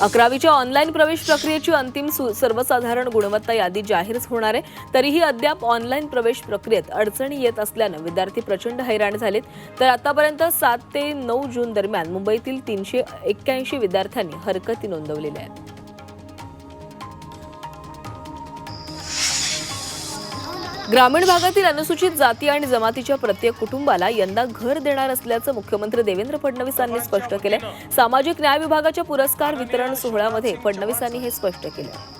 अकरावीच्या ऑनलाईन प्रवेश प्रक्रियेची अंतिम सु- सर्वसाधारण गुणवत्ता यादी जाहीरच होणार आहे. तरीही अद्याप ऑनलाईन प्रवेश प्रक्रियेत अडचणी येत असल्यानं विद्यार्थी प्रचंड हैराण झालेत. तर आतापर्यंत सात ते नऊ जून दरम्यान मुंबईतील तीनशे एक्क्याऐंशी विद्यार्थ्यांनी हरकती नोंदवलेल्या आहेत. ग्रामीण भागातील अनुसूचित जाती आणि जमातीच्या प्रत्येक कुटुंबाला यंदा घर देणार असल्याचं मुख्यमंत्री देवेंद्र फडणवीसांनी स्पष्ट केलंय. सामाजिक न्याय विभागाच्या पुरस्कार वितरण सोहळ्यामध्ये फडणवीसांनी हे स्पष्ट केलं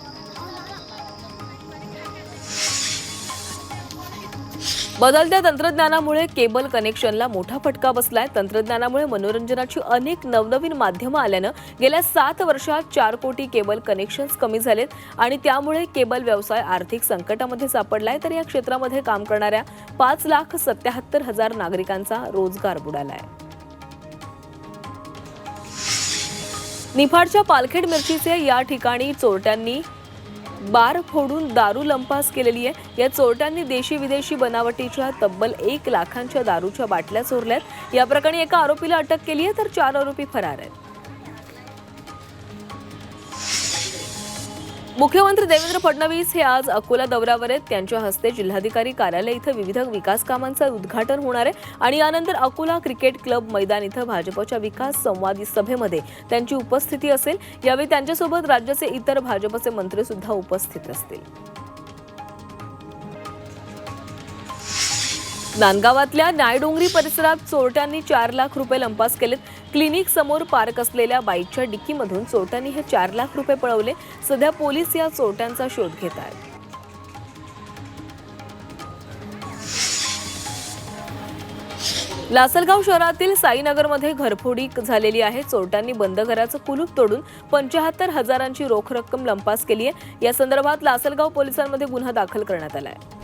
बदलत्या तंत्रज्ञानामुळे केबल कनेक्शनला मोठा फटका बसलाय. तंत्रज्ञानामुळे मनोरंजनाची अनेक नवनवीन माध्यमं आल्यानं गेल्या सात वर्षात चार कोटी केबल कनेक्शन्स कमी झालेत आणि त्यामुळे केबल व्यवसाय आर्थिक संकटामध्ये सापडलाय. तर या क्षेत्रामध्ये काम करणाऱ्या पाच लाख सत्याहत्तर हजार नागरिकांचा रोजगार बुडालाय. निफाडच्या पालखेड मिरचीचे या ठिकाणी चोरट्यांनी बार फोडून दारू लंपास केलेली आहे. या चोरट्यांनी देशी विदेशी बनावटीच्या तब्बल एक लाखांच्या दारूच्या बाटल्या चोरल्यात. या प्रकरणी एका आरोपीला अटक केली आहे तर चार आरोपी फरार आहेत. मुख्यमंत्री देवेंद्र फडणवीस हे आज अकोला दौऱ्यावर आहेत. त्यांच्या हस्ते जिल्हाधिकारी कार्यालय इथं विविध विकास कामांचं उद्घाटन होणार आहे. आणि यानंतर अकोला क्रिकेट क्लब मैदान इथं भाजपच्या विकास संवादी सभेमध्ये त्यांची उपस्थिती असेल. यावेळी त्यांच्यासोबत राज्याचे इतर भाजपचे मंत्री सुद्धा उपस्थित असतील. नांदगावातल्या न्यायडोंगरी परिसरात चोरट्यांनी चार लाख रुपये लंपास केलेत. क्लिनिक समोर पार्क असलेल्या बाईकच्या डिक्कीमधून चोरट्यांनी हे चार लाख रुपये पळवले. सध्या पोलीस या चोरट्यांचा शोध घेत आहेत. लासलगाव शहरातील साईनगरमध्ये घरफोडी झालेली आहे. चोरट्यांनी बंद घराचं कुलूप तोडून पंचाहत्तर हजारांची रोख रक्कम लंपास केली आहे. या संदर्भात लासलगाव पोलिसांमध्ये गुन्हा दाखल करण्यात आला आहे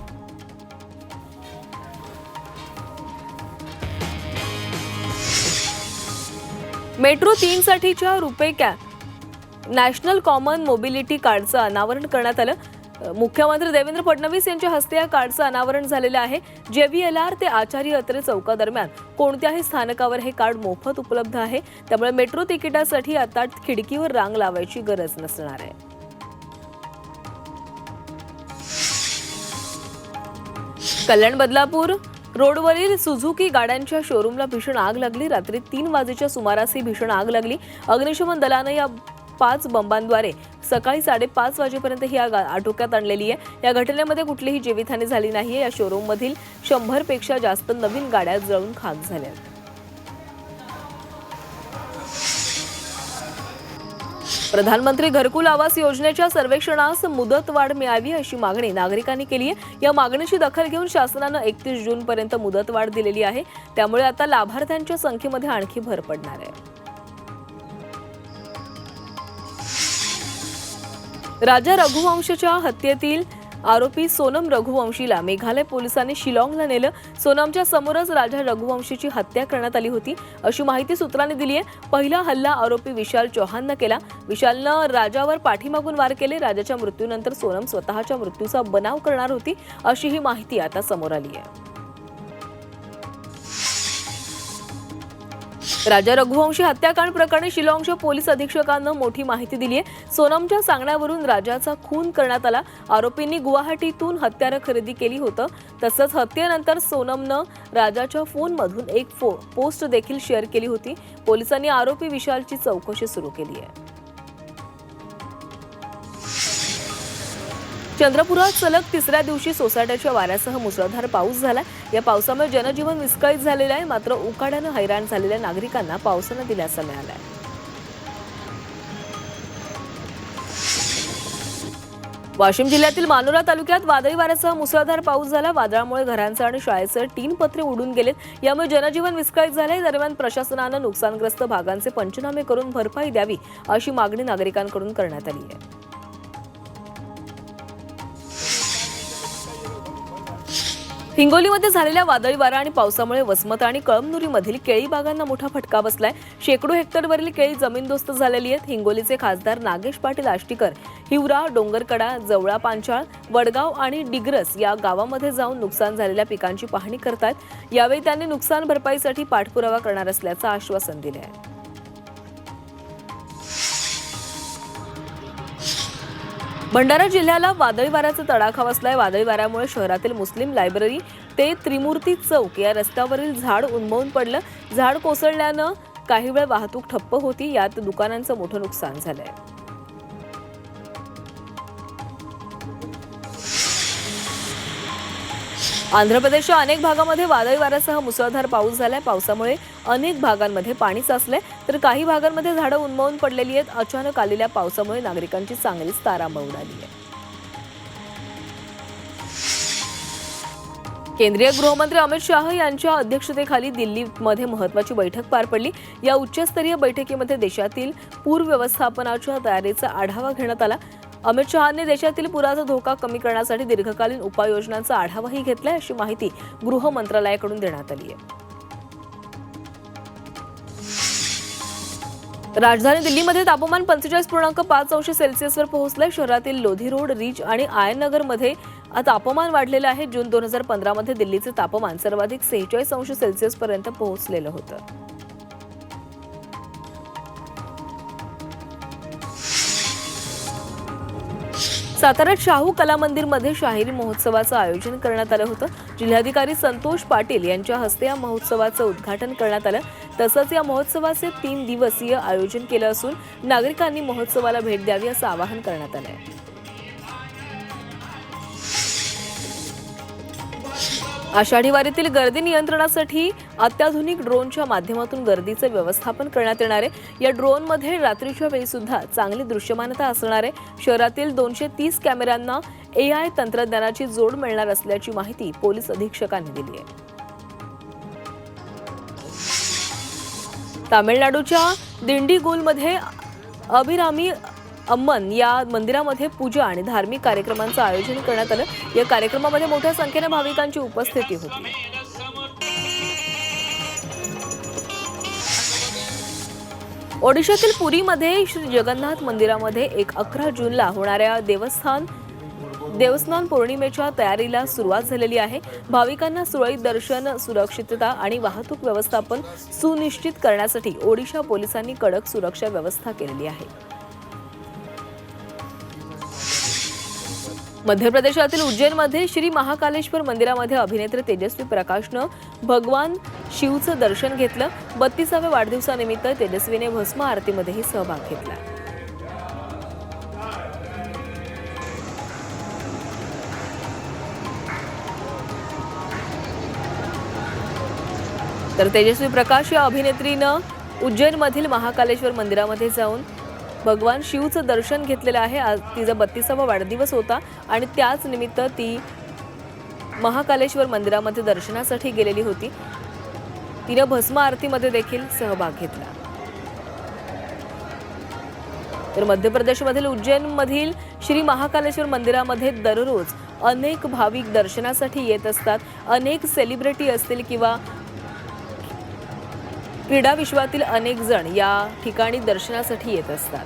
मेट्रो तीन साठीच्या रुपे कॅ नॅशनल कॉमन मोबिलिटी कार्डचं अनावरण करण्यात आलं. मुख्यमंत्री देवेंद्र फडणवीस यांच्या हस्ते या कार्डचं अनावरण झालेलं आहे. जेव्हीएलआर ते आचार्य अत्रे चौकादरम्यान कोणत्याही स्थानकावर हे कार्ड मोफत उपलब्ध आहे. त्यामुळे मेट्रो तिकिटासाठी आता खिडकीवर रांग लावायची गरज नसणार आहे. कल्याण बदलापूर रोडवरील सुझुकी गाड्यांच्या शोरूमला भीषण आग लागली. रात्री तीन वाजेच्या सुमारास ही भीषण आग लागली. अग्निशमन दलानं या पाच बंबांद्वारे सकाळी साडेपाच वाजेपर्यंत ही आग आटोक्यात आणलेली आहे. या घटनेमध्ये कुठलीही जीवितहानी झाली नाही या शोरूममधील शंभरपेक्षा जास्त नवीन गाड्या जळून खाक झाल्या प्रधानमंत्री घरकुल आवास योजनेच्या सर्वेक्षणास मुदतवाढ मिळावी अशी मागणी नागरिकांनी केली आहे. या मागणीची दखल घेऊन शासनानं एकतीस जून पर्यंत मुदतवाढ दिलेली आहे. त्यामुळे आता लाभार्थ्यांच्या संख्येमध्ये आणखी भर पडणार आहे. राजा रघुवंशच्या हत्येतील आरोपी सोनम रघुवंशीला मेघालय पोलिसांनी शिलाँगला नेलं. सोनमच्या समोरच राजा रघुवंशीची हत्या करण्यात आली होती. अशी माहिती सूत्रांनी दिली आहे. पहिला हल्ला आरोपी विशाल चौहाननं केला. विशालनं राजावर पाठीमागून वार केले. राजाच्या मृत्यूनंतर सोनम स्वतःच्या मृत्यूचा बनाव करणार होती अशी ही माहिती आता समोर आली आहे. राजा रघुवंशी हत्याकांड प्रकरणी शिलाँगच्या पोलीस अधीक्षकांना मोठी माहिती दिली आहे सोनमच्या सांगण्यावरून राजाचा खून करण्यात आला. आरोपींनी गुवाहाटीतून हत्यारं खरेदी केली होतं. तसंच हत्येनंतर सोनमनं राजाच्या फोनमधून एक फो पोस्ट देखील शेअर केली होती. पोलिसांनी आरोपी विशालची चौकशी सुरू केली आहे. चंद्रपुरात सलग तिसऱ्या दिवशी सोसाट्याच्या वाऱ्यासह मुसळधार पाऊस झाला. या पावसामुळे जनजीवन विस्कळीत झालेलं आहे. मात्र उकाड्यानं हैराण झालेल्या नागरिकांना पावसानं दिलासा मिळाला आहे वाशिम जिल्ह्यातील मानोरा तालुक्यात वादळी वाऱ्यासह मुसळधार पाऊस झाला. वादळामुळे घरांचं आणि शाळेचं तीन पत्रे उडून गेलेत. यामुळे जनजीवन विस्कळीत झाले दरम्यान प्रशासनानं नुकसानग्रस्त भागांचे पंचनामे करून भरपाई द्यावी अशी मागणी नागरिकांकडून करण्यात आली आहे. हिंगोलीमध्ये झालेल्या वादळी वारा आणि पावसामुळे वसमत आणि कळमनुरीमधील केळी बागांना मोठा फटका बसलाय. शेकडो हेक्टरवरील केळी जमीनदोस्त झालेली आहेत. हिंगोलीचे खासदार नागेश पाटील आष्टीकर हिवरा डोंगरकडा जवळा पांचाळ वडगाव आणि डिग्रस या गावामध्ये जाऊन नुकसान झालेल्या पिकांची पाहणी करतात यावेळी त्यांनी नुकसान भरपाईसाठी पाठपुरावा करणार असल्याचं आश्वासन दिले आहे भंडारा जिल्ह्याला वादळी वाऱ्याचा तडाखा बसलाय. वादळी वाऱ्यामुळे शहरातील मुस्लिम लायब्ररी ते त्रिमूर्ती चौक या रस्त्यावरील झाड उन्मळून पडलं. झाड कोसळल्यानं काही वेळ वाहतूक ठप्प होती. यात दुकानांचं मोठं नुकसान झालंय. आंध्र प्रदेशच्या अनेक भागामध्ये वादळी वाऱ्यासह मुसळधार पाऊस झालाय. पावसामुळे अनेक भागांमध्ये पाणी साचलंय. तर काही भागांमध्ये झाडं उन्मळून पडलेली आहेत. अचानक आलेल्या पावसामुळे नागरिकांची चांगलीच तारांब उडाली आहे. केंद्रीय गृहमंत्री अमित शाह यांच्या अध्यक्षतेखाली दिल्लीमध्ये महत्वाची बैठक पार पडली. या उच्चस्तरीय बैठकीमध्ये देशातील पूर व्यवस्थापनाच्या तयारीचा आढावा घेण्यात आला. अमित शहानी देशातील पुराचा धोका कमी करण्यासाठी दीर्घकालीन उपाययोजनांचा आढावाही घेतलाय अशी माहिती गृह मंत्रालयाकडून देण्यात आली आहे. राजधानी दिल्लीमध्ये तापमान पंचेचाळीस पूर्णांक पाच अंश सेल्सिअसवर पोहोचलंय. शहरातील लोधी रोड रिच आणि आयनगरमध्ये तापमान वाढलेलं आहे. जून दोन हजार पंधरामध्ये दिल्लीचे तापमान सर्वाधिक सेहेचाळीस अंश सेल्सिअसपर्यंत पोहोचलेलं होतं. साताऱ्यात शाहू कला मंदिरमध्ये शाहिरी महोत्सवाचं आयोजन करण्यात आलं होतं. जिल्हाधिकारी संतोष पाटील यांच्या हस्ते या महोत्सवाचं उद्घाटन करण्यात आलं. तसंच या महोत्सवाचे तीन दिवसीय आयोजन केलं असून नागरिकांनी महोत्सवाला भेट द्यावी असं आवाहन करण्यात आलं आहे आषाढी वारीतील गर्दी नियंत्रणासाठी अत्याधुनिक ड्रोनच्या माध्यमातून गर्दीचं व्यवस्थापन करण्यात येणार आहे. या ड्रोनमध्ये रात्रीच्या वेळी सुद्धा चांगली दृश्यमानता असणार आहे. शहरातील दोनशे तीस कॅमेऱ्यांना ए आय तंत्रज्ञानाची जोड मिळणार असल्याची माहिती पोलीस अधीक्षकांनी दिली आहे. तामिळनाडूच्या दिंडीगुलमध्ये अभिरामी अम्मन या मंदिरामध्ये पूजा आणि धार्मिक कार्यक्रमांचं आयोजन करण्यात आलं. या कार्यक्रमामध्ये मोठ्या संख्येने भाविकांची उपस्थिती होती. ओडिशातील पुरीमध्ये श्री जगन्नाथ मंदिरामध्ये एक अकरा जूनला होणाऱ्या देवस्थान देवस्थान पौर्णिमेच्या तयारीला सुरुवात झालेली आहे. भाविकांना सुरळीत दर्शन सुरक्षितता आणि वाहतूक व्यवस्थापन सुनिश्चित करण्यासाठी ओडिशा पोलिसांनी कडक सुरक्षा व्यवस्था केलेली आहे. मध्य प्रदेशातील उज्जैनमध्ये श्री महाकालेश्वर मंदिरामध्ये अभिनेत्री तेजस्वी प्रकाशनं भगवान शिवचं दर्शन घेतलं. बत्तीसाव्या वाढदिवसानिमित्त तेजस्वीने भस्म आरतीमध्येही सहभाग घेतला. तर तेजस्वी प्रकाश या अभिनेत्रीनं उज्जैनमधील महाकालेश्वर मंदिरामध्ये जाऊन भगवान शिवचं दर्शन घेतलेलं आहे. आज तिचा बत्तीसावा वाढदिवस होता आणि त्याच निमित्त ती महाकालेश्वर मंदिरामध्ये दर्शनासाठी गेलेली होती. तिनं भस्म आरतीमध्ये देखील सहभाग घेतला. तर मध्य प्रदेशमधील उज्जैनमधील श्री महाकालेश्वर मंदिरामध्ये दररोज अनेक भाविक दर्शनासाठी येत असतात. अनेक सेलिब्रिटी असतील किंवा क्रीडा विश्वातील अनेक जण या ठिकाणी दर्शनासाठी येत असतात.